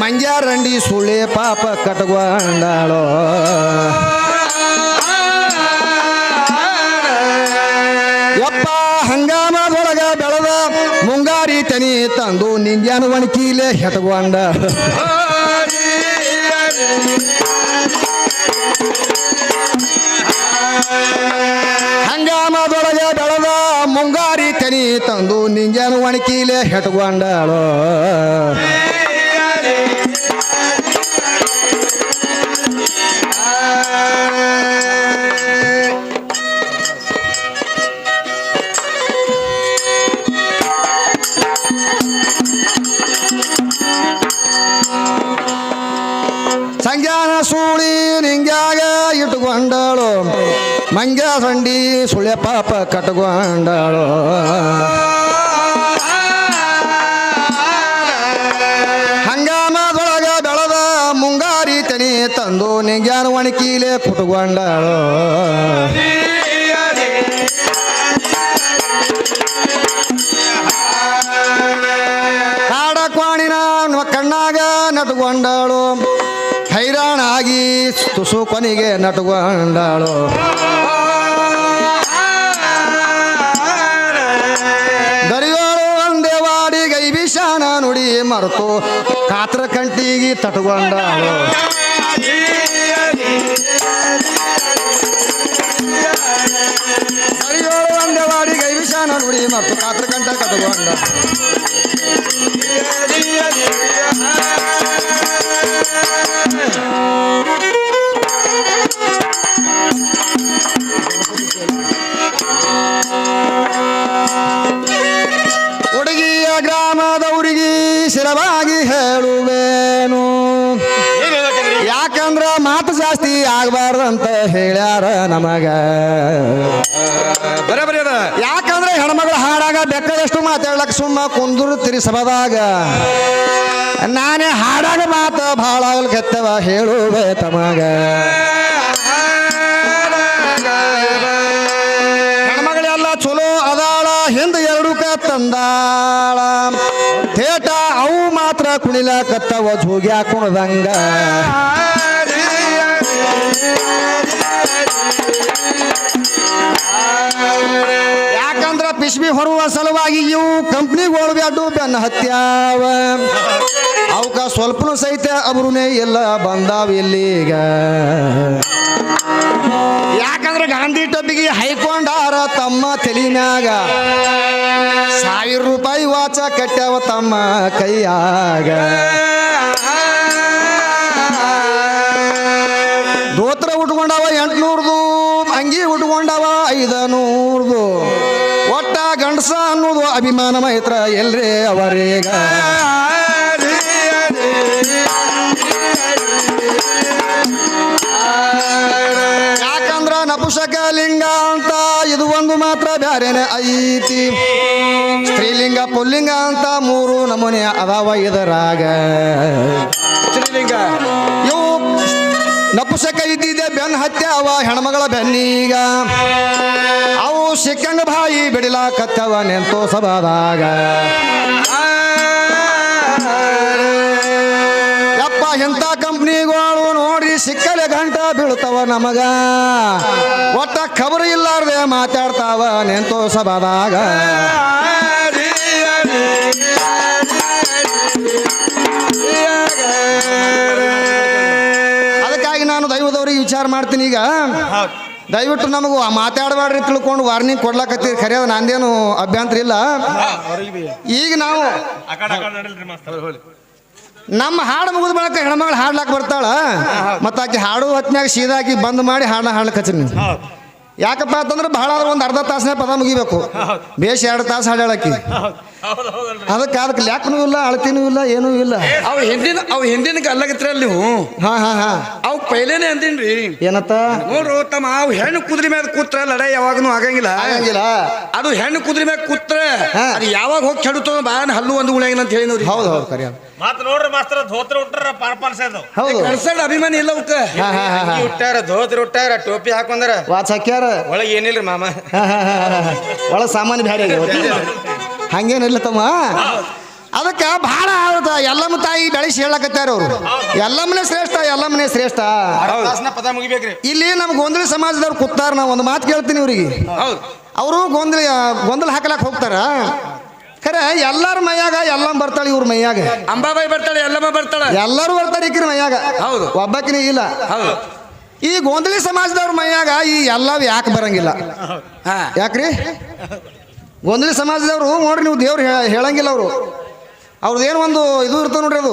ಮಂಗ್ಯಾರಂಡಿ ಸುಳೆ ಪಾಪ ಕಟ್ಕೊಂಡಾಳೋ ಯಪ್ಪ, ಹಂಗಾಮದೊಳಗ ಬೆಳೆದ ಮುಂಗಾರಿ ತನಿ ತಂದು ನಿಂಜಾನ ಒಣಕೀಲೆ ಹೆಟ್ಕೊಂಡ ಹಂಗಾಮದೊಳಗ ಬೆಳೆದ ಮುಂಗಾರಿ ತನಿ ತಂದು ನಿಂಜಾನ ಒಣಕೀಲೆ ಹೆಟ್ಕೊಂಡಾಳೋ ಮಂಗ್ಯ ಸಂಡಿ ಸುಳ್ಯ ಪಾಪ ಕಟ್ಕೊಂಡಾಳು ಹಂಗಾಮದೊಳಗ ಬೆಳೆದ ಮುಂಗಾರಿ ತನಿ ತಂದು ನಿಂಗ್ಯಾನ ಒಣಕಿಲೆ ಕುಟ್ಕೊಂಡಾಳು ನಟ್ಕೊಂಡಾಳು ಹೈರಾಣಾಗಿ ತುಸು ಕೊನೆಗೆ ನಟ್ಕೊಂಡಾಳು ಮರೆತು ಕಾತ್ರ ಕಂಟಿಗೆ ವಿಷಾನ ನುಡಿ ಮರೆತು ಕಾತ್ರ ಕಂಟ ಕಟ್ಕೊಂಡ ಹುಡುಗಿಯ ಗ್ರಾಮದವರಿಗೆ ಶಿರವಾಗಿ ಹೇಳುವೇನು. ಯಾಕಂದ್ರ ಮಾತು ಜಾಸ್ತಿ ಆಗ್ಬಾರ್ದಂತ ಹೇಳ್ಯಾರ ನಮಗ. ಬರಬರಿ ಅದ. ಯಾಕಂದ್ರೆ ಹೆಣ್ಮಗಳು ಹಾಡಾಗ ಬೆಕ್ಕದಷ್ಟು ಮಾತಾಡ್ಲಕ್ ಸುಮ್ಮ ಕುಂದ್ರು ಸಭದಾಗ ನಾನೇ ಹಾಡಾಗ ಮಾತ ಭಾಳ ಕೆತ್ತವ ಹೇಳುವೆ ತಮಗ. ಮಾತ್ರ ಕುಣಿಲಾಕತ್ತವ ಜೋಗ್ಯಾ ಕುಣದಂಗ ಯಾಕಂದ್ರ ಪಿಶ್ಬಿ ಹೊರುವ ಸಲುವಾಗಿ ಇವು ಕಂಪ್ನಿಗಳು ಬ್ಯಾಡು ಬೆನ್ನ ಹತ್ಯಾವ. ಅವಕ್ಕ ಸ್ವಲ್ಪನೂ ಸಹಿತ ಅವರುನೇ ಎಲ್ಲ ಬಂದಾವ ಇಲ್ಲೀಗ. ಯಾಕಂದ್ರೆ ಗಾಂಧಿ ಟೊಪ್ಪಿಗೆ ಹೈಕೊಂಡಾರ ತಮ್ಮ ತಲಿನಾಗ ಸಾವಿರ ರೂಪಾಯಿ ವಾಚ ಕಟ್ಟ್ಯಾವ ತಮ್ಮ ಕೈಯಾಗ. ದೋತ್ರ ಉಟ್ಕೊಂಡವ ಎಂಟ್ನೂರ್ದು, ಅಂಗಿ ಉಟ್ಕೊಂಡವ ಐದ ನೂರ್ದು ಒಟ್ಟ ಗಂಡಸ ಅನ್ನೋದು ಅಭಿಮಾನ ಮೈತ್ರ ಎಲ್ರೇ ಅವರೇಗ. ಯಾಕಂದ್ರ ನಪುಷಕ ಲಿಂಗ ಅಂತ ಇದು ಒಂದು ಮಾತ್ರ ಬ್ಯಾರೇನೆ ಐತಿ. ಸ್ತ್ರೀಲಿಂಗ ಪುಲ್ಲಿಂಗ ಅಂತ ಮೂರು ನಮೂನೆ ಅದಾವ ಇದರಾಗ. ಸ್ತ್ರೀಲಿಂಗ. ಇವು ನಪುಸಕ ಇದ್ದಿದೆ ಬೆನ್ ಹತ್ಯಾವ ಹೆಣ್ಮಗಳ ಬೆನ್ನೀಗ. ಅವು ಸಿಕ್ಕಂಗ ಬಾಯಿ ಬಿಡಿಲಾಕತ್ತವ ನೆಂತೋ ಸಬಾದಾಗ ಯಪ್ಪ ಗಂಟ ಬೀಳ್ತಾವ ನಮಗ. ಒಟ್ಟ ಖಬರ್ ಇಲ್ಲಾರ್ದೆ ಮಾತಾಡ್ತಾವ ನೆಂತೋ ಸಭಾದಾಗ. ಅದಕ್ಕಾಗಿ ನಾನು ದೈವದವ್ರಿಗೆ ವಿಚಾರ ಮಾಡ್ತೀನಿ ಈಗ. ದಯವಿಟ್ಟು ನಮಗೂ ಮಾತಾಡಬೇಡ್ರಿ ತಿಳ್ಕೊಂಡು ವಾರ್ನಿಂಗ್ ಕೊಡ್ಲಾಕತ್ತಿ ಖರೆ ಅದು ನಂದೇನು ಅಭ್ಯಂತರ ಇಲ್ಲ. ಈಗ ನಾವು ನಮ್ಮ ಹಾಡು ಮುಗಿದ ಬಳಕ ಹೆಣ್ಮಗಳು ಹಾಡ್ಲಾಕ್ ಬರ್ತಾಳ. ಮತ್ತ ಆಕೆ ಹಾಡು ಹೊತ್ನ್ಯಾಗ ಸೀದಾಕಿ ಬಂದ್ ಮಾಡಿ ಹಾಡ ಹಾಡ್ಲಕ್ ಹಚ್ಚಿ ನೀವು ಯಾಕಪ್ಪ ಅಂತಂದ್ರೆ ಬಹಳ ಒಂದು ಅರ್ಧ ತಾಸನೇ ಪದ ಮುಗಿಬೇಕು. ಬೇಷ್ ಎರಡು ತಾಸು ಹಾಡಾಳಕಿ ಅದಕ್ಕೆ ಅದಕ್ಕೆ ಲ್ಯಾಕ್ನೂ ಇಲ್ಲ ಅಳತಿನೂ ಇಲ್ಲ ಏನೂ ಇಲ್ಲ. ಅವ್ ಹಿಂದಿನ ಅವ್ ಹಿಂದಿನ ಅಲ್ಲಗತ್ರಲ್ಲ ನೀವು? ಹಾ ಹಾ ಹಾ. ಅವ್ ಪೈಲೇನೆ ಅಂದಿನ್ರಿ. ಏನತ್ತ? ನೋಡ್ರು ತಮ್ಮ ಅವ್ ಹೆಣ್ಣು ಕುದುರೆ ಮೇಲೆ ಕೂತ್ರ ಲಡಾಯಿ ಯಾವಾಗನು ಆಗಂಗಿಲ್ಲ. ಆಗಂಗಿಲ್ಲ. ಅದು ಹೆಣ್ಣು ಕುದುರೆ ಮೇಲೆ ಕೂತ್ರ ಹಾ. ಅದು ಯಾವಾಗ ಹೋಗಿ ಕೆಡುತ್ತೋ ಬಾನ್ ಹಲ್ಲು ಒಂದು ಉಳಿಯಂಗಿಲ್ಲ ಅಂತ ಹೇಳಿ ನೋಡಿ ಹೌದು ಹೌದು ಕರೆಯ ಮಾತು ನೋಡ್ರಿ ಮಾಸ್ತರ ಧೋತ್ರ ಉಟ್ಟಾರ ಪಾರ್ಪಾಲ್ಸದು ಹೌದು. ಕಳ್ಸಡ್ ಅಭಿಮಾನಿ ಇಲ್ಲ ಅವಕ್ಕ ಉಟ್ಟಾರ ಧೋತ್ರ ಉಟ್ಟಾರ ಟೋಪಿ ಹಾಕೊಂಡಾರ. ವಾಚ್ ಹಾಕ್ಯಾರ? ಒಳಗೆ ಏನಿಲ್ರಿ ಮಾಮ? ಒಳ ಸಾಮಾನ್ಯ ಬ್ಯಾರೆ. ಹಂಗೇನಿಲ್ಲ ತಮ್ಮ. ಅದಕ್ಕೆ ಬಹಳ ಎಲ್ಲಮ್ಮ ತಾಯಿ ಬೆಳೆಸಿ ಹೇಳಕತ್ತಾರ ಅವರು. ಎಲ್ಲಮ್ಮನೆ ಶ್ರೇಷ್ಠ ಎಲ್ಲಮ್ಮನೆ ಶ್ರೇಷ್ಠ. ಇಲ್ಲಿ ನಮ್ಮ ಗೊಂದಲಿ ಸಮಾಜದವ್ರು ಕೂತಾರ ನಾವು ಒಂದು ಮಾತು ಕೇಳ್ತೀನಿ ಇವ್ರಿಗೆ. ಅವರು ಗೊಂದಲ ಗೊಂದಲ ಹಾಕಲಾಕ ಹೋಗ್ತಾರ. ಖರೆ ಎಲ್ಲರ ಮೈಯಾಗ ಎಲ್ಲಮ್ಮ ಬರ್ತಾಳೆ ಇವ್ರ ಮೈಯಾಗ. ಅಂಬಾಬಾಯಿ ಬರ್ತಾಳೆ ಎಲ್ಲಮ್ಮ ಬರ್ತಾಳೆ. ಎಲ್ಲರೂ ಬರ್ತಾರೆ ಈಕಿನ ಮೈಯಾಗ. ಹೌದು. ಒಬ್ಬಕಿನ ಇಲ್ಲ. ಹೌದು. ಈ ಗೊಂದಲಿ ಸಮಾಜದವ್ರ ಮೈಯಾಗ ಈ ಎಲ್ಲ ಯಾಕೆ ಬರಂಗಿಲ್ಲ? ಹಾ. ಯಾಕ್ರಿ? ಗೊಂದಲಿ ಸಮಾಜದವರು ನೋಡ್ರಿ ನೀವು ದೇವ್ರು ಹೇಳಂಗಿಲ್ಲ ಅವರು. ಅವ್ರದ್ದೇನು ಒಂದು ಇದು ಇರ್ತದೆ ನೋಡ್ರಿ ಅದು.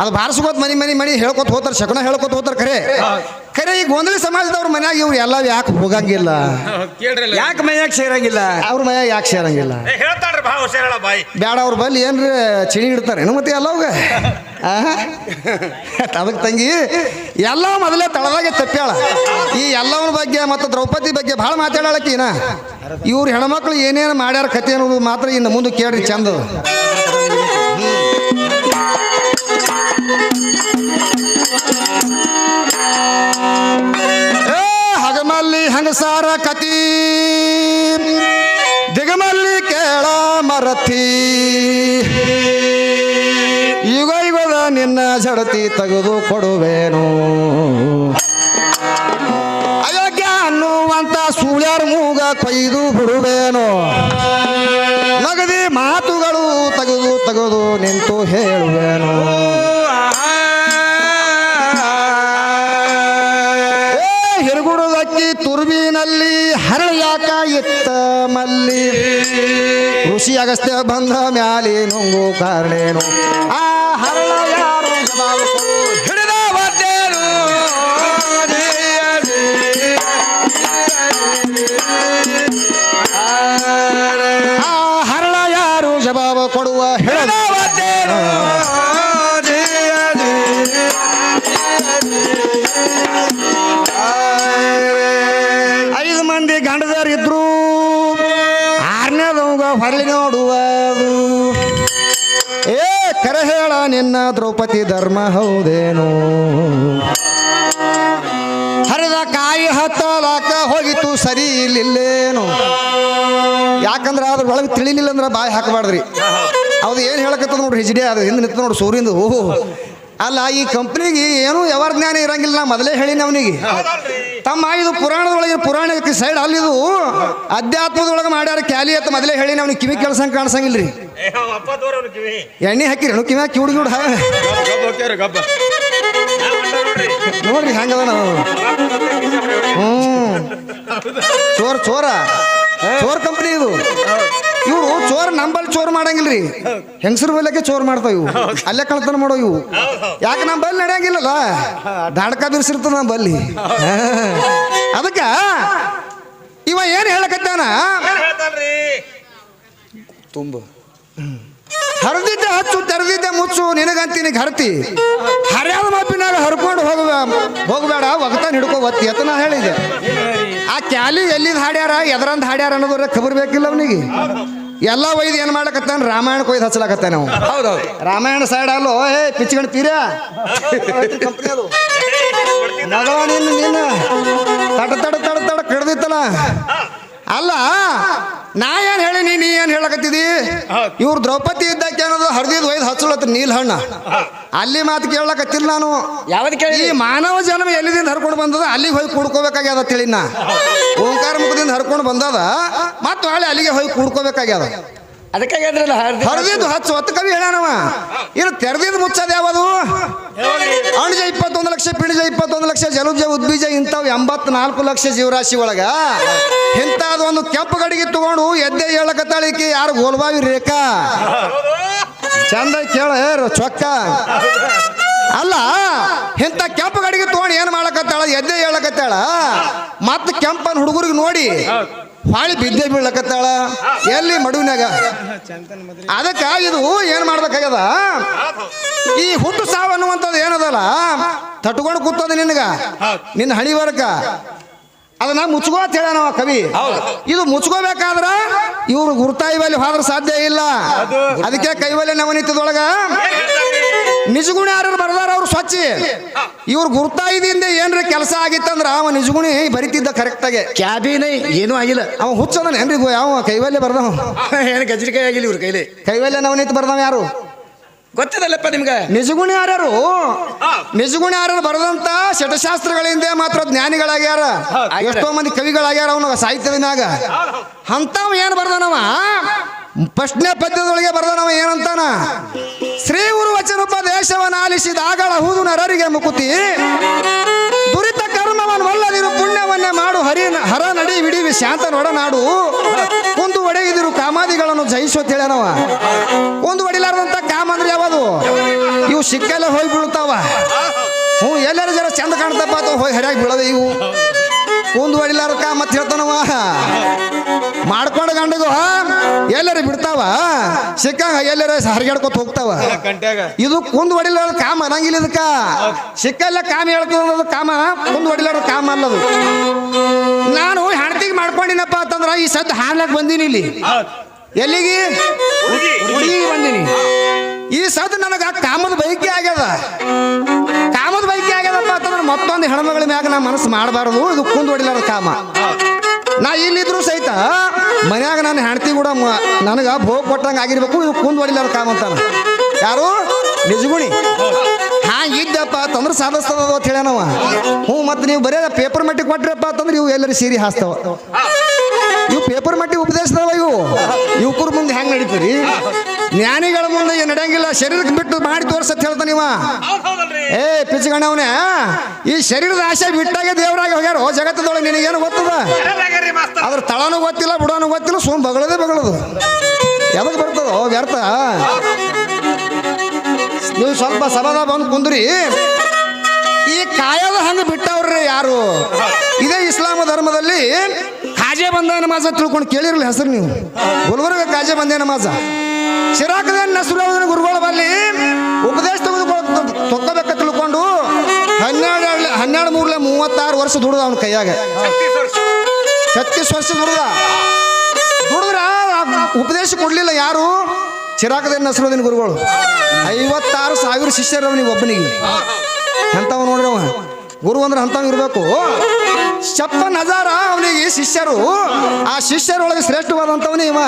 ಅದು ಬಾರಿಸ್ಕೋತ ಮನಿ ಮನಿ ಮನಿ ಹೇಳ್ಕೊತ ಹೋಗ್ತಾರೆ ಶಕುನ ಹೇಳ್ಕೊತ ಹೋಗ್ತಾರೆ ಖರೆ ಖರೆ ಈ ಗೊಂದಲಿ ಸಮಾಜದವ್ರ ಮನ್ಯಾಗ ಇವ್ರು ಎಲ್ಲ ಯಾಕೆ ಹೋಗಂಗಿಲ್ಲ? ಯಾಕೆ ಮೈಯಾಗ ಸೇರಂಗಿಲ್ಲ? ಅವ್ರ ಮನ್ಯಾಗ ಯಾಕೆ ಸೇರಂಗಿಲ್ಲ? ಬೇಡ ಅವ್ರ ಬಲ್ಲಿ ಏನ್ರಿ ಚಿಣಿ ಇಡ್ತಾರೆ ಏನು ಮತ್ತೆ ಎಲ್ಲವಾಗ ಅದಕ್ಕೆ ತಂಗಿ ಎಲ್ಲ ಮೊದಲೇ ತಳದಾಗೆ ತಪ್ಪ್ಯಾಳ. ಈ ಎಲ್ಲವನ ಬಗ್ಗೆ ಮತ್ತು ದ್ರೌಪದಿ ಬಗ್ಗೆ ಭಾಳ ಮಾತಾಡಳಕ್ಕೆ ಏನ ಇವ್ರು ಹೆಣ್ಮಕ್ಳು ಏನೇನು ಮಾಡ್ಯಾರ ಕತೆ ಅನ್ನೋದು ಮಾತ್ರ ಇನ್ನು ಮುಂದೆ ಕೇಳ್ರಿ ಚಂದ. ಹಗಮಲ್ಲಿ ಹಂಗಸಾರ ಕತಿ ದಿಗಮಲ್ಲಿ ಕೇಳ ಮರತಿ ಯುಗ ಯುಗದ ನಿನ್ನ ಜಡತಿ ತೆಗೆದು ಕೊಡುವೇನು. ಕೊಯ್ದು ಬಿಡುವೇನು. ನಗದಿ ಮಾತುಗಳು ತೆಗೆದು ತೆಗೆದು ನಿಂತು ಹೇಳುವೇನು. ಹಿರುಗುಡುದಕ್ಕಿ ತುರ್ಬಿನಲ್ಲಿ ಹರಳ ಯಾಕ ಇತ್ತ ಮಲ್ಲಿ? ಋಷಿ ಅಗಸ್ತ್ಯ ಬಂದ ಮ್ಯಾಲಿ ನುಂಗು ಕಾರಣೇನು? ಆ ಐದು ಮಂದಿ ಗಂಡದರಿದ್ರು ಆರನೇದವಂಗ ಹೊರಳಿ ನೋಡುವ ಏ, ಕರೆ ಹೇಳ ನಿನ್ನ ದ್ರೌಪದಿ ಧರ್ಮ ಹೌದೇನು? ಹರಿದ ಕಾಯಿ ಹತ್ತಲಾಕ ಹೋಗಿತ್ತು ಸರಿ ಇಲ್ಲಿಲ್ಲೇನು? ಯಾಕಂದ್ರೆ ಅದ್ರ ಒಳಗೆ ತಿಳಿಲಿಲ್ಲ ಅಂದ್ರೆ ಬಾಯಿ ಹಾಕಬಾರ್ದ್ರಿ. ಅದು ಏನು ಹೇಳಕತ್ತದ ನೋಡ್ರಿ ಹಿಜಡಿ ಅದು ಹಿಂದೆ ನಿಂತ ನೋಡಿ ಸೂರ್ಯಂದು. ಓಹೋ. ಅಲ್ಲ ಈ ಕಂಪ್ನಿಗೆ ಏನು ಯಾವ ಜ್ಞಾನ ಇರಂಗಿಲ್ಲ. ನಾ ಮೊದಲೇ ಹೇಳಿನಿ ಅವನಿಗೆ. ತಮ್ಮ ಇದು ಪುರಾಣದೊಳಗೆ ಪುರಾಣ ಸೈಡ್ ಅಲ್ಲಿದು ಅಧ್ಯಾತ್ಮದೊಳಗೆ ಮಾಡ್ಯಾರ ಕ್ಯಾಲಿ ಅಂತ ಮೊದಲೇ ಹೇಳಿನಿ ಅವ್ನಿಗೆ. ಕಿವಿ ಕೆಲ್ಸಂಗೆ ಕಾಣಿಸಂಗಿಲ್ರಿ. ಎಣ್ಣೆ ಹಾಕಿರಿ ಅಣ್ಣ ಕಿವಿ ಹಾಕಿ ಹುಡುಗಿ ನೋಡ್ರಿ ನೋಡ್ರಿ ಹೆಂಗದ ನಾವು ಹ್ಞೂ ಚೋರ್ ಚೋರ. ಚೋರ್ ಕಂಪ್ನಿ ಇದು. ಇವರು ಚೋರ್ ನಂಬಲ್ ಚೋರ್ ಮಾಡಂಗಿಲ್ರಿ ಹೆಂಗಸರು ಬಲಕ್ಕೆ ಚೋರ್ ಮಾಡ್ತಾವ ಇವು ಅಲ್ಲೇ ಕಳ್ತನ ಮಾಡೋ ಇವು ಯಾಕೆ ನಮ್ಮ ಬಲ್ಲಿ ನಡೆಯಂಗಿಲ್ಲಲ್ಲ? ದಾಡ್ಕ ಬಿರ್ಸಿರ್ತದ ನಮ್ಮ ಬಲ್ಲಿ ಅದಕ್ಕ ಇವ ಏನ್ ಹೇಳಕತ್ತಾನ? ತುಂಬ. ಹರಿದಿದ್ದೆ ಹಚ್ಚು, ತೆರೆದಿದ್ದೆ ಮುಚ್ಚು, ನಿನಗಂತೀನಿ ಹರತಿ ಹರ್ಯಾದ ಮಾಪಿನಾಗ ಹರ್ಕೊಂಡು ಹೋಗ ಹೋಗಬೇಡ, ಒಗತಾನ ಹಿಡ್ಕೋ ಒತ್ತಿ ಅಂತ ನಾ ಹೇಳಿದೆ. ಆ ಕ್ಯಾಲಿ ಎಲ್ಲಿದ್ ಹಾಡ್ಯಾರ, ಎದರಂದ್ ಹಾಡ್ಯಾರ ಅನ್ನೋದ್ರ ಖಬರ್ ಬೇಕಿಲ್ಲ ಅವನಿಗೆ. ಎಲ್ಲ ಒಯ್ದು ಏನ್ ಮಾಡ್ಲಕತ್ತಾನ? ರಾಮಾಯಣ ಕೊಯ್ದು ಹಚ್ಚಲಕತ್ತಾನ ನಾವು ಹೌದೌದು. ರಾಮಾಯಣ ಸೈಡ್ ಅಲ್ಲೋ ಏ ಪಿಚ್ಕೊಂಡು ತೀರ ಮಗಳ ನಿನ್ನ ನಿನ್ನ. ತಡ ತಡ ತಡ ತಡ ಕಡ್ದಿತ್ತಲ್ಲ. ಅಲ್ಲ ನಾ ಏನ್ ಹೇಳಿನಿ ನೀ ಏನ್ ಹೇಳಕತ್ತಿದಿ? ಇವ್ರು ದ್ರೌಪದಿ ಇದ್ದಕ್ಕೆ ಅನ್ನೋದು ಹರಿದಿದ್ ಒಯ್ದು ಹಚ್ಚಲತ್ತ ನೀಲ್ ಹಣ್ಣ ಅಲ್ಲಿ ಮಾತು ಕೇಳಕತ್ತಿಲ್ಲ ನಾನು. ಯಾವ್ದು ಕೇಳಿ ಈ ಮಾನವ ಜನ್ಮ ಎಲ್ಲಿದಿಂದ ಹರ್ಕೊಂಡು ಬಂದದ? ಅಲ್ಲಿಗೆ ಹೋಗಿ ಕೂಡ್ಕೋಬೇಕಾಗ್ಯದ ತಿಳಿನ? ಓಂಕಾರ ಮುಖದಿಂದ ಹರ್ಕೊಂಡು ಬಂದದ ಮತ್ತೆ ಹೊಳೆ ಅಲ್ಲಿಗೆ ಹೋಗಿ ಕೂಡ್ಕೋಬೇಕಾಗ್ಯದ. ಅದಕ್ಕಾಗಿ ಅದ್ರಲ್ಲ ಹಚ್ಚು ಹೊತ್ತು ಕವಿ ಹೇಳೋಣವ ಇನ್ನು ತೆರೆದಿದ್ದು ಮುಚ್ಚದ ಯಾವುದು? ಅಣುಜ ಇಪ್ಪತ್ತೊಂದು ಲಕ್ಷ, ಪಿಣಜ ಇಪ್ಪತ್ತೊಂದು ಲಕ್ಷ ಜಲುಜ ಉದ್ಬೀಜ ಇಂಥವು ಎಂಬತ್ನಾಲ್ಕು ಲಕ್ಷ ಜೀವರಾಶಿ ಒಳಗ ಇಂಥದ್ದು ಕೆಂಪು ಗಡಿಗೆ ತಗೊಂಡು ಎದ್ದೆ ಹೇಳಕತ್ತಾಳಿಕೆ ಯಾರು ಗೋಲ್ಬಾವಿ ರೇಖಾ? ಚಂದ ಕೇಳ ಚೊಕ್ಕ. ಅಲ್ಲ, ಇಂಥ ಕೆಂಪು ಗಡಿಗೆ ತಗೊಂಡು ಏನು ಮಾಡಕತ್ತಾಳ? ಎದ್ದೆ ಹೇಳಕತ್ತಾಳ ಮತ್ತೆ ಕೆಂಪನ್ ಹುಡುಗರಿಗೆ ನೋಡಿ. ಹಾಳಿ ಬಿದ್ದೆ ಬೀಳಕತ್ತಾಳ? ಎಲ್ಲಿ ಮಡುವಿನಾಗ? ಅದಕ್ಕ ಇದು ಏನ್ ಮಾಡ್ಬೇಕಾಗ್ಯದ? ಈ ಹುಟ್ಟು ಸಾವು ಅನ್ನುವಂಥದ್ದು ಏನದಲ್ಲ? ತಟ್ಕೊಂಡು ಕೂತದ ನಿನಗ? ನಿನ್ನ ಹಣಿ ವರ್ಕ ಅದನ್ನ ಮುಚ್ಕೋ ಅಂತ ಹೇಳ ನಾವು ಕವಿ. ಇದು ಮುಚ್ಕೋಬೇಕಾದ್ರ ಇವ್ರು ಗುರ್ತಾಯಿ ಬಲ್ಲಿ ಹೋದ್ರ ಸಾಧ್ಯ ಇಲ್ಲ. ಅದಕ್ಕೆ ಕೈವಲ್ಯ ನವನಿತ್ಯದೊಳಗ ನಿಜಗುಣ ಯಾರು ಬರ್ದಾರ ಅವ್ರು ಸ್ವಚ್ಛ. ಇವ್ರು ಗುರ್ತಾಯಿದಿಂದ ಏನ್ರಿ ಕೆಲಸ ಆಗಿತ್ತಂದ್ರ ಅವ ನಿಜಗುಣಿ ಬರಿತಿದ್ದ ಕರೆಕ್ಟಾಗೆ. ಕ್ಯಾಬಿನ ಏನೂ ಆಗಿಲ್ಲ. ಅವ ಹುಚ್ಚದನ ಏನ್ರಿ ಯಾವ ಕೈವಲ್ಯ ಬರ್ದವ? ಏನು ಗಜರಿಕಾಯಿ ಆಗಿಲ್ಲ ಇವ್ರ ಕೈಲಿ. ಕೈವಲ್ಯ ನವನೀತ್ ಬರ್ದವ ಯಾರು? ಗೊತ್ತದಲ್ಲಪ್ಪ ನಿಮ್ಗೆ? ನಿಜಗುಣಿ ಯಾರ್ಯಾರು? ನಿಜಗುಣ ಯಾರ್ಯಾರು ಬರೆದಂತ ಶಟಶಾಸ್ತ್ರಗಳಿಂದ ಮಾತ್ರ ಜ್ಞಾನಿಗಳಾಗ್ಯಾರ. ಎಷ್ಟೋ ಮಂದಿ ಕವಿಗಳಾಗ್ಯಾರ ಅವನ ಸಾಹಿತ್ಯದ ಮ್ಯಾಗ ಏನ್ ಏನು ಬರ್ದಾನವ? ಪ್ರಶ್ನೆ ಪದ್ಯದೊಳಗೆ ಬರ್ದಾನವ ಏನಂತಾನ? ಶ್ರೀ ಗುರು ದೇಶವನ್ನು ಆಲಿಸಿದ ಆಗಳ ಹೂದು ನರರಿಗೆ ಮುಕುತಿ. ದುರಿತ ಕರ್ಮವನ್ನು ಒಲ್ಲದಿರು ಪುಣ್ಯವನ್ನೇ ಮಾಡು, ಹರಿ ಹರ ನಡಿ ವಿಡಿವಿ ಶಾಂತ ನೊಡನಾಡು. ಒಂದು ಒಡೆಯಿದಿರು ಕಾಮಾದಿಗಳನ್ನು ಜಯಿಸೋ ತಿಳನವ ಹೇಳ್ಯಾನವ. ಒಂದು ಒಡಿಲಾರದಂತ ಕಾಮ ಅಂದ್ರೆ ಯಾವುದು? ಇವು ಸಿಕ್ಕಲ್ಲೇ ಹೋಗಿ ಬೀಳ್ತಾವ ಹ್ಞೂ, ಎಲ್ಲರೂ ಜನ ಚಂದ ಕಾಣ್ತಪ್ಪ ಅಥವಾ ಹೋಗಿ ಹರಿಯಾಗಿ ಬೀಳವೆ ಇವು. ಒಂದು ಹೊಡಿಲಾರ ಕಾಮ ಅಂತ ಹೇಳ್ತಾನವ ಮಾಡ್ಕೊಂಡ ಗಂಡಗು ಎಲ್ಲರೂ ಬಿಡ್ತಾವ? ಸಿಕ್ಕಂಗ ಎಲ್ಲರ ಹರಿಗಾಡ್ಕೊತ ಹೋಗ್ತಾವ. ಇದು ಕುಂದ್ ಹೊಡಿಲಾರ ಕಾಮ ಅನ್ನಂಗಿಲ್ಲ ಇದಕ್ಕ. ಸಿಕ್ಕಲ್ಲ ಕಾಮ ಹೇಳ್ತದ ಕಾಮ ಕುಂದ್ ಹೊಡಿಲಾರ ಕಾಮ ಅಲ್ಲದು ನಾನು ಹೆಣ್ತಿಗೆ ಮಾಡ್ಕೊಂಡಿನಪ್ಪ ಅಂತಂದ್ರ ಈ ಸದ್ದು ಹಾಡ್ಲಕ್ ಬಂದೀನಿ ಇಲ್ಲಿ. ಎಲ್ಲಿಗೆ? ಹುಡುಗಿ. ಬಂದೀನಿ. ಈ ಸದ್ ನನಗ ಕಾಮದ ಬೈಕಿ ಆಗ್ಯದ. ಕಾಮದ ಬೈಕಿ ಆಗ್ಯದಪ್ಪ ಅಂತಂದ್ರೆ ಮತ್ತೊಂದು ಹೆಣ್ಮಗಳ ಮ್ಯಾಗ ನಾ ಮನಸ್ಸು ಮಾಡಬಾರದು, ಇದು ಕುಂದ್ ಹೊಡಿಲಾರ ಕಾಮ. ನಾ ಇಲ್ಲಿದ್ರು ಸಹಿತ ಮನ್ಯಾಗ ನಾನು ಹೆಂಡತಿ ಕೂಡ ನನಗ ಭೋಗ ಕೊಟ್ಟಂಗೆ ಆಗಿರ್ಬೇಕು, ಇದು ಕುಂದ್ ಹೊಡಿಲಾರ ಕಾಮ ಅಂತಾನ. ಯಾರು? ನಿಜಗುಣಿ. ಹಾ, ಇದ್ದಪ್ಪ ಅಂತಂದ್ರೆ ಸಾಧಿಸ್ತದ ಅಂತ ಹೇಳ್ಯಾನವ ಹ್ಞೂ, ಮತ್ತೆ ನೀವು ಬರೇ ಪೇಪರ್ ಮಟ್ಟಿ ಕೊಟ್ರಪ್ಪ ಅಂತಂದ್ರೆ ಇವು ಎಲ್ಲರೂ ಸೀರಿ ಹಾಸ್ತವ. ಇವು ಪೇಪರ್ ಮಟ್ಟಿ ಉಪದೇಶದವ ಇವು. ಯುವಕರ ಮುಂದೆ ಹೆಂಗ್ ನಡೀತೀರಿ ಜ್ಞಾನಿಗಳ ಮುಂದೆ ಏನು ನಡೆಯಂಗಿಲ್ಲ ಶರೀರಕ್ಕೆ ಬಿಟ್ಟು ಮಾಡಿ ತೋರ್ಸತ್ ಹೇಳ್ತ ಇವ. ಹೌದಲ್ರಿ. ಏ ಪಿಚ್ಚಗಣ್ಣವನೇ ಈ ಶರೀರದ ಆಸೆ ಬಿಟ್ಟಾಗೆ ದೇವರಾಗಿ ಹೋಗ್ಯಾರ? ಓ ಜಗತ್ತದೊಳಗೆ ನಿನಗೇನು ಗೊತ್ತದ? ಅದ್ರ ತಳನೂ ಗೊತ್ತಿಲ್ಲ ಬುಡನೂ ಗೊತ್ತಿಲ್ಲ ಸುಮ್ ಬಗಳದೇ ಬಗಳದು. ಯಾವಾಗ ಬರ್ತದ ವ್ಯರ್ಥ? ನೀವು ಸ್ವಲ್ಪ ಸರದ ಬಂದು ಕುಂದ್ರಿ. ಈ ಕಾಯದ ಹಂಗೆ ಬಿಟ್ಟವ್ರಿ ಯಾರು? ಇದೇ ಇಸ್ಲಾಮ ಧರ್ಮದಲ್ಲಿ ಕಾಜೆ ಬಂದ ನಮಾಜ ತಿಳ್ಕೊಂಡು ಕೇಳಿರಲ್ಲ ಹೆಸರು ನೀವು. ಗುಲ್ಬರ್ಗ ಕಾಜೆ ಬಂದೆ ನಮಾಜ. ಶಿರಾಕದ ನಸುರವನ ಗುರುಗಳು ಬಲ್ಲಿ ಉಪದೇಶ ತೆಗೆದುಕೊಳ್ಳ ತೊಕ್ಕೋಬೇಕ ತಿಳ್ಕೊಂಡು ಹನ್ನೆರಡು ಹನ್ನೆರಡು ಮೂರ್ಲೆ ಮೂವತ್ತಾರು ವರ್ಷ ದುಡ್ದ ಅವನ ಕೈಯಾಗ. ಛತ್ತೀಸ್ ವರ್ಷ ದುಡ್ದ. ದುಡಿದ್ರ ಉಪದೇಶ ಕೊಡಲಿಲ್ಲ ಯಾರು? ಚಿರಾಕದ ನಸರುದ್ದೀನ ಗುರುಗಳು? ಐವತ್ತಾರು ಸಾವಿರ ಶಿಷ್ಯರು ಅವನಿಗೆ ಒಬ್ಬನಿಗೆ. ಎಂಥವ ನೋಡ್ರಿ ಅವ. ಗುರು ಅಂದ್ರೆ ಅಂಥವ್ ಇರಬೇಕು. ಚಪ್ಪನ್ ಹಜಾರ ಅವನಿಗೆ ಶಿಷ್ಯರು. ಆ ಶಿಷ್ಯರೊಳಗೆ ಶ್ರೇಷ್ಠವಾದಂಥವನೇ ಇವ.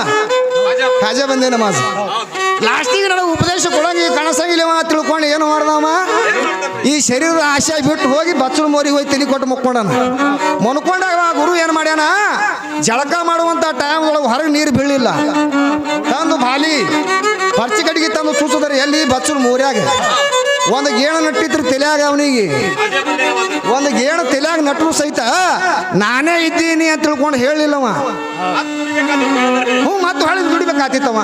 ಖಾಜಾ ಬಂದೆ ನಮಾಜ್. ಲಾಸ್ಟಿಗೆ ನನಗೆ ಉಪದೇಶ ಕೊಡಂಗೆ ಕನಸಂಗಿಲ್ಲವ ತಿಳ್ಕೊಂಡು ಏನು ಮಾಡ್ದವ ಈ ಶರೀರ ಆಶೆ ಬಿಟ್ಟು ಹೋಗಿ ಬಚ್ಚಲು ಮೋರಿಗೆ ಹೋಗಿ ತಲೆ ಕೊಟ್ಟು ಮುಕ್ಕೊಂಡನ. ಮುನ್ಕೊಂಡಾಗ ಗುರು ಏನು ಮಾಡ್ಯಾನ? ಜಳಕ ಮಾಡುವಂಥ ಟೈಮ್ ಒಳಗೆ ಹೊರಗೆ ನೀರು ಬೀಳಿಲ್ಲ ತಂದು ಬಾಲಿ. ಪರ್ಚಿ ಕಡೆಗೆ ತಂದು ಸೂಸಿದ್ರೆ ಎಲ್ಲಿ? ಬಚ್ಚಲು ಮೂರ್ಯಾಗ. ಒಂದು ಗೇಣ ನಟ್ಟಿದ್ರು ತಲೆಯಾಗ ಅವನಿಗೆ. ಒಂದು ಗೇಣ ತಲೆಯಾಗ ನಟ್ರು ಸಹಿತ ನಾನೇ ಇದ್ದೀನಿ ಅಂತ ತಿಳ್ಕೊಂಡು ಹೇಳಿಲ್ಲವ. ಹ್ಞೂ ಮತ್ತೆ ಹೊಳೆ ದುಡಿಬೇಕಾತಿತ್ತವ.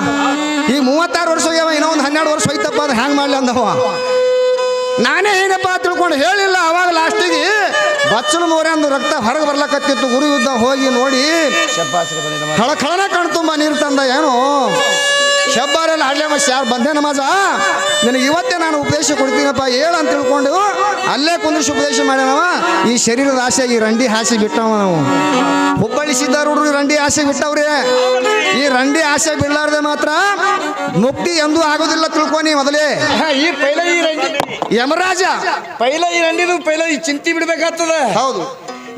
ಈಗ ಮೂವತ್ತಾರು ವರ್ಷ ಆಗ್ಯಾವ ಇನ್ನೂ ಒಂದು ಹನ್ನೆರಡು ವರ್ಷ ಹೋಯ್ತಪ್ಪ ಅಂದ್ರೆ ಹ್ಯಾಂಗೆ ಮಾಡಲಿ ಅಂದವ. ನಾನೇ ಏನಪ್ಪ ತಿಳ್ಕೊಂಡು ಹೇಳಿಲ್ಲ ಅವಾಗ ಲಾಸ್ಟಿಗೆ ಬಚ್ಚಲ ಮೋರೆ ಅಂದು ರಕ್ತ ಹೊರಗೆ ಬರ್ಲಕತ್ತಿತ್ತು ಗುರು ಯುದ್ಧ ಹೋಗಿ ನೋಡಿ. ಖಳ ಖಳನ ಕಣ್ತುಂಬ ನೀರು ತಂದ ಏನು. ಶಬ್ಬಾರೆಲ್ಲ ಹಳ್ಳೆ ಮಸ್ ಯಾರು ಬಂದೆ ನಮಾಜ? ನಿನಗೆ ಇವತ್ತೇ ನಾನು ಉಪದೇಶ ಕೊಡ್ತೀನಪ್ಪ ಹೇಳು ಅಂತ ತಿಳ್ಕೊಂಡು ಅಲ್ಲೇ ಕುಂದ್ರಿಸಿ ಉಪದೇಶ ಮಾಡ್ಯಾನವ ಈ ಶರೀರದ ಆಸೆ ಈ ರಂಡಿ ಹಾಸಿ ಬಿಟ್ಟವ ನಾವು. ಹುಬ್ಬಳ್ಳಿ ಹುಡುಗರು ರಂಡಿ ಆಸೆ ಬಿಟ್ಟವ್ರೆ. ಈ ರಂಡಿ ಆಸೆ ಬಿಡಲಾರ್ದೆ ಮಾತ್ರ ಮುಕ್ತಿ ಎಂದೂ ಆಗೋದಿಲ್ಲ ತಿಳ್ಕೊನಿ ಮೊದಲೇ. ಈ ಪೈಲ ಈ ರಂಡಿ. ಯಮರಾಜ. ಪೈಲ ಈ ರಂಡಿದು ಪೈಲ ಈ ಚಿಂತಿ ಬಿಡ್ಬೇಕಾಗ್ತದ. ಹೌದು.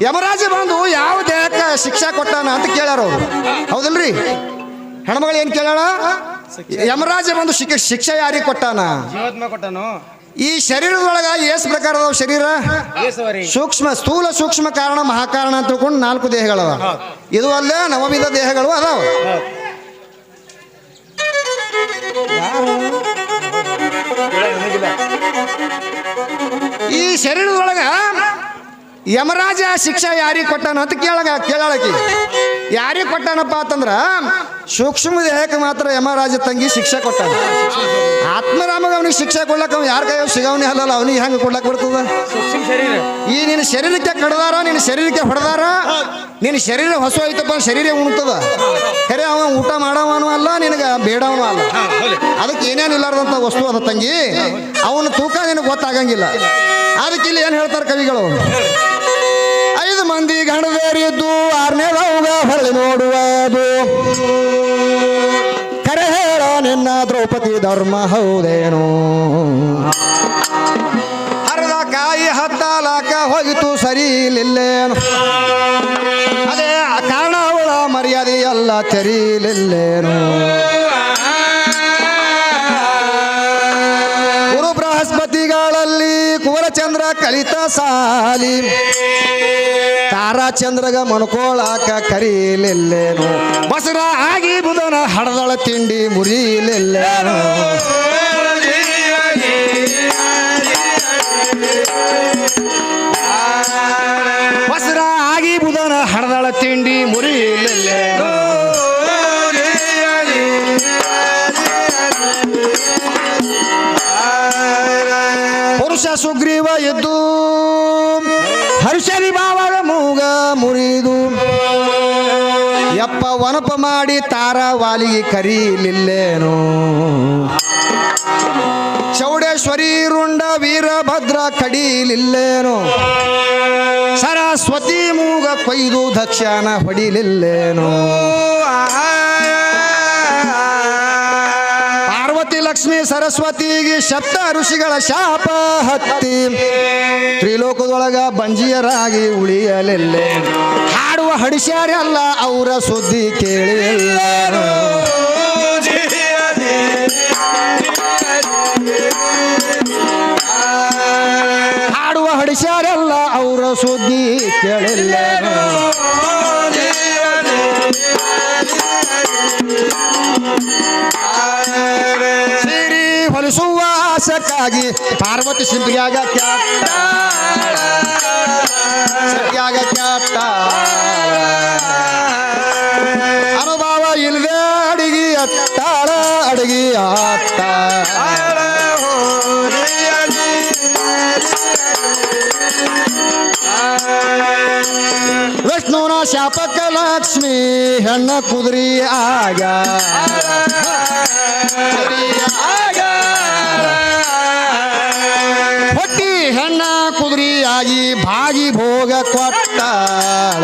ಯಮರಾಜ ಬಂದು ಯಾವ ದೇಹಕ್ಕೆ ಶಿಕ್ಷಾ ಕೊಟ್ಟಾನ ಅಂತ ಕೇಳ್ಯಾರ ಅವ್ರು. ಹೌದಲ್ರಿ? ಹೆಣ್ಮಗಳು ಏನು ಕೇಳಾಳ ಯಮರಾಜ ಬಂದು ಶಿಕ್ಷ ಶಿಕ್ಷೆ ಯಾರಿಗೆ ಕೊಟ್ಟಾನ? ಜೀವಾತ್ಮ ಕೊಟ್ಟನು. ಈ ಶರೀರದೊಳಗ ಏಸ್ ಪ್ರಕಾರದ ಶರೀರ? ಸೂಕ್ಷ್ಮ ಸ್ಥೂಲ ಸೂಕ್ಷ್ಮ ಕಾರಣ ಮಹಾಕಾರಣ ಅಂತ ತಿಳ್ಕೊಂಡು ನಾಲ್ಕು ದೇಹಗಳವ. ಇದು ಅಲ್ಲ ನವವಿಧ ದೇಹಗಳು ಅದಾವ. ಈ ಶರೀರದೊಳಗ ಯಮರಾಜ ಶಿಕ್ಷೆ ಯಾರಿಗೆ ಕೊಟ್ಟಾನ ಅಂತ ಕೇಳಗ ಕೇಳಾಳಕಿ. ಯಾರಿಗೆ ಕೊಟ್ಟಾನಪ್ಪ ಅಂತಂದ್ರ ಸೂಕ್ಷ್ಮ ದೇಹಕ್ಕೆ ಮಾತ್ರ ಯಮರಾಜ ತಂಗಿ ಶಿಕ್ಷೆ ಕೊಟ್ಟ ಆತ್ಮರಾಮಗ ಅವನಿಗೆ ಶಿಕ್ಷೆ ಕೊಡ್ಲಕ್ಕ ಅವ್ನು ಯಾರ ಕೈ ಸಿಗವನಿ ಅಲ್ಲಲ್ಲ, ಅವನಿಗೆ ಹೆಂಗೆ ಕೊಡ್ಲಕ್ ಬರ್ತದ? ಈ ನಿನ್ನ ಶರೀರಕ್ಕೆ ಕಡ್ದಾರ ನಿನ್ನ ಶರೀರಕ್ಕೆ ಹೊಡೆದಾರ ನಿನ್ನ ಶರೀರ ಹೊಸ ಐತಪ್ಪ ಶರೀರ ಉಣ್ತದ. ಖರೆ ಅವ ಊಟ ಮಾಡವನು ಅಲ್ಲ, ನಿನಗೆ ಬೇಡವನು ಅಲ್ಲ. ಅದಕ್ಕೆ ಏನೇನು ಇಲ್ಲಾರ್ದಂಥ ವಸ್ತು ಅದ ತಂಗಿ? ಅವನ ತೂಕ ನಿನಗೆ ಗೊತ್ತಾಗಂಗಿಲ್ಲ. ಅದಕ್ಕೆ ಇಲ್ಲಿ ಏನು ಹೇಳ್ತಾರೆ ಕವಿಗಳು? ಮಂದಿ ಗಣದೇರಿದ್ದು ಲೌಗ ಹೊಳ್ಳಿ ನೋಡುವುದು. ಕರೆ ಹೇಳ, ನಿನ್ನ ದ್ರೌಪದಿ ಧರ್ಮ ಹೌದೇನು? ಹರಿದ ಕಾಯಿ ಹತ್ತಲಾಕ ಹೋಯಿತು ಸರಿ ಇಲ್ಲಿಲ್ಲೇನು? ಅದೇ ಕಾರಣ ಅವಳ ಮರ್ಯಾದೆ ಗುರು ತೆರೀಲಿಲ್ಲೇನು ಕುವರಚಂದ್ರ ಕಲಿತ ಸಾಲಿ. ತಾರಾಚಂದ್ರಗ ಮಣ್ಕೊಳಾಕ ಕರೀಲಿಲ್ಲೇನು. ಬಸರ ಆಗಿ ಬುಧನ ಹಡದಳ ತಿಂಡಿ ಮುರಿಲಿಲ್ಲೇನು. ಬಸರ ಆಗಿ ಬುಧನ ಹಡದಳ ತಿಂಡಿ ಮುರಿಲಿಲ್ಲೇನು. ಪುರುಷ ಸುಗ್ರೀವ ಎದ್ದು ಹರ್ಷರಿ ಬಾವರ ಮೂಗ ಮುರಿದು ಯಪ್ಪ ವನಪ ಮಾಡಿ ತಾರ ವಾಲಿಗೆ ಕರೀಲಿಲ್ಲೇನು? ಚೌಡೇಶ್ವರಿ ರುಂಡ ವೀರಭದ್ರ ಕಡೀಲಿಲ್ಲೇನು? ಸರಸ್ವತಿ ಮೂಗ ಕೊಯ್ದು ದಕ್ಷಾನ ಹೊಡಿಲಿಲ್ಲೇನು? ಸರಸ್ವತಿಗೆ ಶಬ್ದ ಋಷಿಗಳ ಶಾಪ ಹತ್ತಿ. ತ್ರಿಲೋಕದೊಳಗ ಬಂಜಿಯರಾಗಿ ಉಳಿಯಲಿಲ್ಲ. ಹಾಡುವ ಹಡಿಸ್ಯಾರಲ್ಲ ಅವರ ಸುದ್ದಿ ಕೇಳಿಲ್ಲ ಹಾಡುವ ಹಡಿಸ್ಯಾರಲ್ಲ ಅವರ ಸುದ್ದಿ ಕೇಳಿಲ್ಲ ಸೀರಿ ಹೊಲಿಸುವ ಆಸಕ್ಕಾಗಿ ಪಾರ್ವತಿ ಸಿಂಪಿಯಾಗ ಕ್ಯಾಟ ಸತ್ಯಾಗ ಕ್ಯಾಟ ಅನುಭವ ಇಲ್ವೇ ಅಡಿಗೆ ಅತ್ತಾಳ ಅಡಿಗೆ ಆಟ ವಿಷ್ಣುನ ಶಾಪಕ ಲಕ್ಷ್ಮಿ ಹೆಣ್ಣ ಕುದುರಿ ಆಗ ಭಾಗಿ ಭೋಗ ಕೊಟ್ಟಾಳ.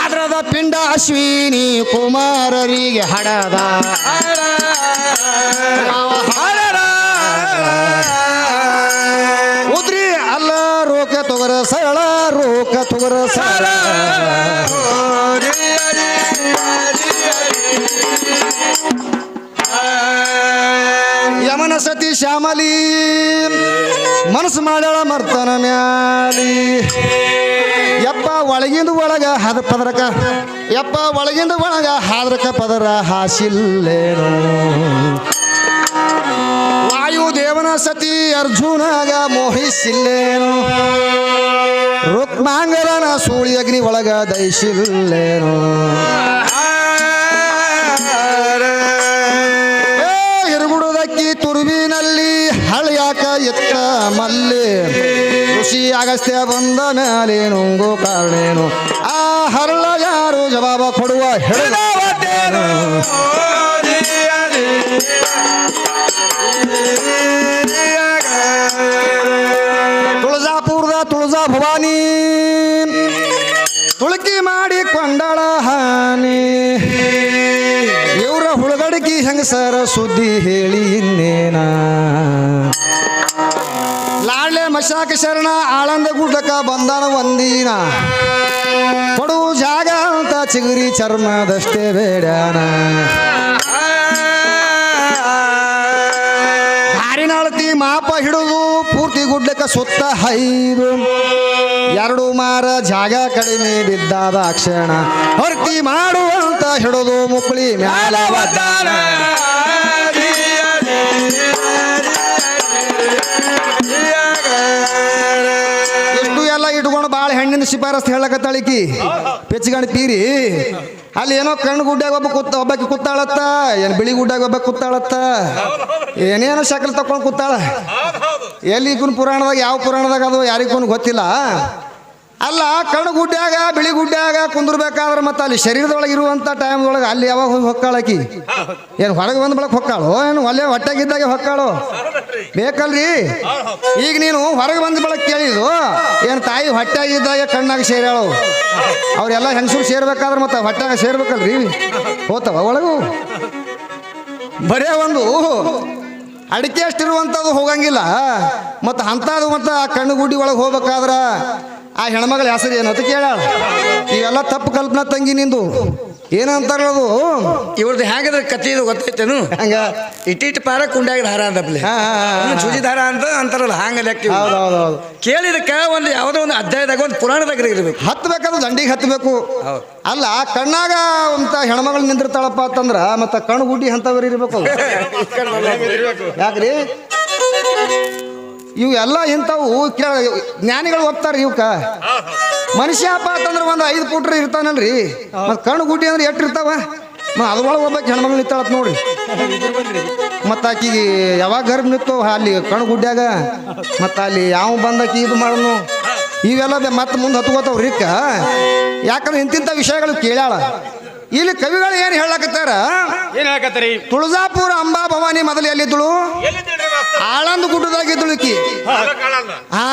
ಆದ್ರದ ಪಿಂಡ ಅಶ್ವಿನಿ ಕುಮಾರರಿಗೆ ಹಡದ. ಉದ್ರಿ ಅಲ್ಲ ರೋಕ ತೊಗರ ಸರಳ, ರೋಕ ತೊಗರ ಸರಳ. ಯಮನ ಸತಿ ಶ್ಯಾಮಲಿ. ಮನಸ್ಸು ಮಾಡ್ಯಾಳ ಮರ್ತನ ಮ್ಯಾಲಿ. ಯಪ್ಪ ಒಳಗಿಂದ ಒಳಗ ಹದ ಪದರಕ. ಯಪ್ಪ ಒಳಗಿಂದ ಒಳಗ ಹಾದ್ರಕ ಪದರ ಹಾಸಿಲ್ಲೇನು. ವಾಯುದೇವನ ಸತಿ ಅರ್ಜುನಾಗ ಮೋಹಿಸಿಲ್ಲೇನು. ರುಕ್ಮಾಂಗರನ ಸೂಳಿ ಅಗ್ನಿ ಒಳಗ ದಯಿಸಿಲ್ಲೇನು ಮಲ್ಲಿ ಋಷಿ ಅಗಸ್ತ್ಯ ಬಂದ ಮೇಲೆ ನುಂಗು ಕಾರಣೇನು? ಆ ಹರಳ ಯಾರು ಜವಾಬ ಕೊಡುವ ಹೇಳಿದೇನು ತುಳಜಾಪುರದ ತುಳಜಾ ಭವಾನಿ ತುಳುಕಿ ಮಾಡಿ ಕೊಂಡಳ ಹಾನಿ. ಇವರ ಹುಳಗಡಕಿ ಹೆಂಗಸರ ಸುದ್ದಿ ಹೇಳಿ ಇನ್ನೇನ ಮಶಾಕ ಶರಣ ಆಳಂದ ಗುಡ್ಡಕ ಬಂದಾನ ಒಂದಿನ. ಕೊಡು ಜಾಗ ಅಂತ ಚಿಗುರಿ ಚರ್ಮದಷ್ಟೇ ಬೇಡಾನ ಹಾರಿನಾಳತಿ ಮಾಪ ಹಿಡಿದು ಪೂರ್ತಿ ಗುಡ್ಡಕ ಸುತ್ತ ಹೈದು ಎರಡು ಮಾರ ಜಾಗ ಕಡಿಮೆ ಬಿದ್ದಾದ ಕ್ಷಣ. ಹೊರ್ತಿ ಮಾಡುವಂತ ಹಿಡಿದು ಮುಕ್ಳಿ ಮ್ಯಾಲ ಹೇಳಕತ್ತಾಳೆ ಶಿಫಾರಸ್ ಹೇಳಕತ್ತಾಳಿಕಿ ಪೆಚ್ಚಗಣಿ ತೀರಿ. ಅಲ್ಲಿ ಏನೋ ಕಣ್ಣು ಗುಡ್ಡಾಗ ಒಬ್ಬ ಕೂತ ಒಬ್ಬಾಕಿ ಕೂತಾಳತ್ತ. ಏನು ಬಿಳಿ ಗುಡ್ಡಾಗ ಒಬ್ಬ ಕೂತಾಳತ್ತ. ಏನೇನೋ ಶಕಲ್ ತಕೊಂಡು ಕೂತಾಳ. ಎಲ್ಲಿ ಪುರಾಣದಾಗ, ಯಾವ ಪುರಾಣದಾಗ ಅದು ಯಾರಿಗೂ ಗೊತ್ತಿಲ್ಲ. ಅಲ್ಲ ಕಣ್ಣು ಗುಡ್ಡ್ಯಾಗ ಬಿಳಿ ಗುಡ್ಡ್ಯಾಗ ಕುಂದಿರ್ಬೇಕಾದ್ರೆ ಮತ್ತೆ ಅಲ್ಲಿ ಶರೀರದೊಳಗೆ ಇರುವಂಥ ಟೈಮ್ದೊಳಗೆ ಅಲ್ಲಿ ಯಾವಾಗ ಹೋಗಿ ಹೊಕ್ಕಾಳಕಿ ಏನು ಹೊರಗೆ ಬಂದ ಬಳಕ ಹೊಕ್ಕಾಳು? ಏನು ಒಳ್ಳೆ ಹೊಟ್ಟೆಗಿದ್ದಾಗೆ ಹೊಕ್ಕಾಳು? ಬೇಕಲ್ರಿ? ಈಗ ನೀನು ಹೊರಗೆ ಬಂದ ಬಳಕ ಕೇಳಿದು ಏನು ತಾಯಿ ಹೊಟ್ಟೆಗಿದ್ದಾಗ ಕಣ್ಣಾಗ ಸೇರ್ಯಾಳು? ಅವರೆಲ್ಲ ಹೆಂಗಸರು ಸೇರ್ಬೇಕಾದ್ರೆ ಮತ್ತೆ ಹೊಟ್ಟೆಗೆ ಸೇರ್ಬೇಕಲ್ರಿ? ಹೋತವ ಒಳಗು? ಬರೇ ಒಂದು ಅಡಿಕೆ ಅಷ್ಟಿರುವಂಥದ್ದು ಹೋಗಂಗಿಲ್ಲ. ಮತ್ತು ಅಂಥದ್ದು ಮತ್ತು ಆ ಕಣ್ಣು ಗುಡ್ಡಿ ಒಳಗೆ ಹೋಗ್ಬೇಕಾದ್ರೆ ಆ ಹೆಣ್ಮಗಳ ಹೆಸರು ಏನು ಕೇಳ. ಇವೆಲ್ಲ ತಪ್ಪು ಕಲ್ಪನಾ ತಂಗಿ ನಿಂದು. ಏನಂತಾರದು ಇವ್ರದ್ದು ಹೆಂಗದ್ರ ಕತ್ತಿ ಇದು ಗೊತ್ತೈತೇನು? ಹಂಗ? ಇಟ್ಟಿಟ್ಟು ಪಾರ ಕುಂಡ್ಯಾಗ ದಾರ ಅಂದಪ್ಲೆ. ಹಾ. ದಾರ ಅಂತ ಅಂತಾರಲ್ಲ ಹಂಗ ಲೆಕ್ಕ ಕೇಳಿದಕ್ಕ ಒಂದು ಯಾವುದೋ ಒಂದು ಅಧ್ಯಾಯದಾಗ ಒಂದು ಪುರಾಣದಾಗ ಇರ್ಬೇಕು. ಹತ್ತಬೇಕಾದ್ರೆ ದಂಡಿಗೆ ಹತ್ತಬೇಕು. ಅಲ್ಲ ಕಣ್ಣಾಗ ಅಂತ ಹೆಣ್ಮಗಳು ನಿಂದಿರ್ತಾಳಪ್ಪ ಅಂತಂದ್ರ ಮತ್ತ ಕಣ್ಣು ಗುಡ್ಡಿ ಅಂತವ್ರು ಇರ್ಬೇಕು. ಯಾಕ್ರಿ? ಇವೆಲ್ಲ ಇಂಥವು ಕೇಳ ಜ್ಞಾನಿಗಳು ಒಪ್ತಾರೆ ಇವಕ್ಕ ಮನುಷ್ಯ ಹಬ್ಬ ಅಂತಂದ್ರೆ ಒಂದು ಐದು ಪುಟ್ರ ಇರ್ತಾನಲ್ರಿ. ಮತ್ ಕಣ್ಣು ಗುಡ್ಡಿ ಅಂದ್ರೆ ಎಷ್ಟು ಇರ್ತಾವ? ಅದ್ರೊಳಗೆ ಒಬ್ಬಾಕಿ ಹೆಣ್ಮಗಳು ನಿಂತಾಳತ್ ನೋಡ್ರಿ. ಮತ್ತು ಆಕಿಗೆ ಯಾವಾಗ ಗರ್ಭ ನಿಂತು ಅಲ್ಲಿ ಕಣ್ಣು ಗುಡ್ಡ್ಯಾಗ ಮತ್ತು ಅಲ್ಲಿ ಯಾವ ಬಂದಾಕಿ ಇದು ಮಾಡೋನು ಇವೆಲ್ಲ ಮತ್ತೆ ಮುಂದೆ ಹತ್ಕೋತಾವ ರಿಕ್ಕ ಯಾಕಂದ್ರೆ ಇಂತಿಂಥ ವಿಷಯಗಳು ಕೇಳ್ಯಾಳ. ಇಲ್ಲಿ ಕವಿಗಳು ಏನು ಹೇಳಕತ್ತಾರ? ಏನ್ ಹೇಳಕತ್ತೀರಿ? ತುಳಜಾಪುರ ಅಂಬಾ ಭವಾನಿ ಮೊದಲು ಎಲ್ಲಿದ್ದಳು? ಆಳಂದ ಗುಡ್ಡದಾಗಿದ್ದಳು ಕಿ ಹಾ.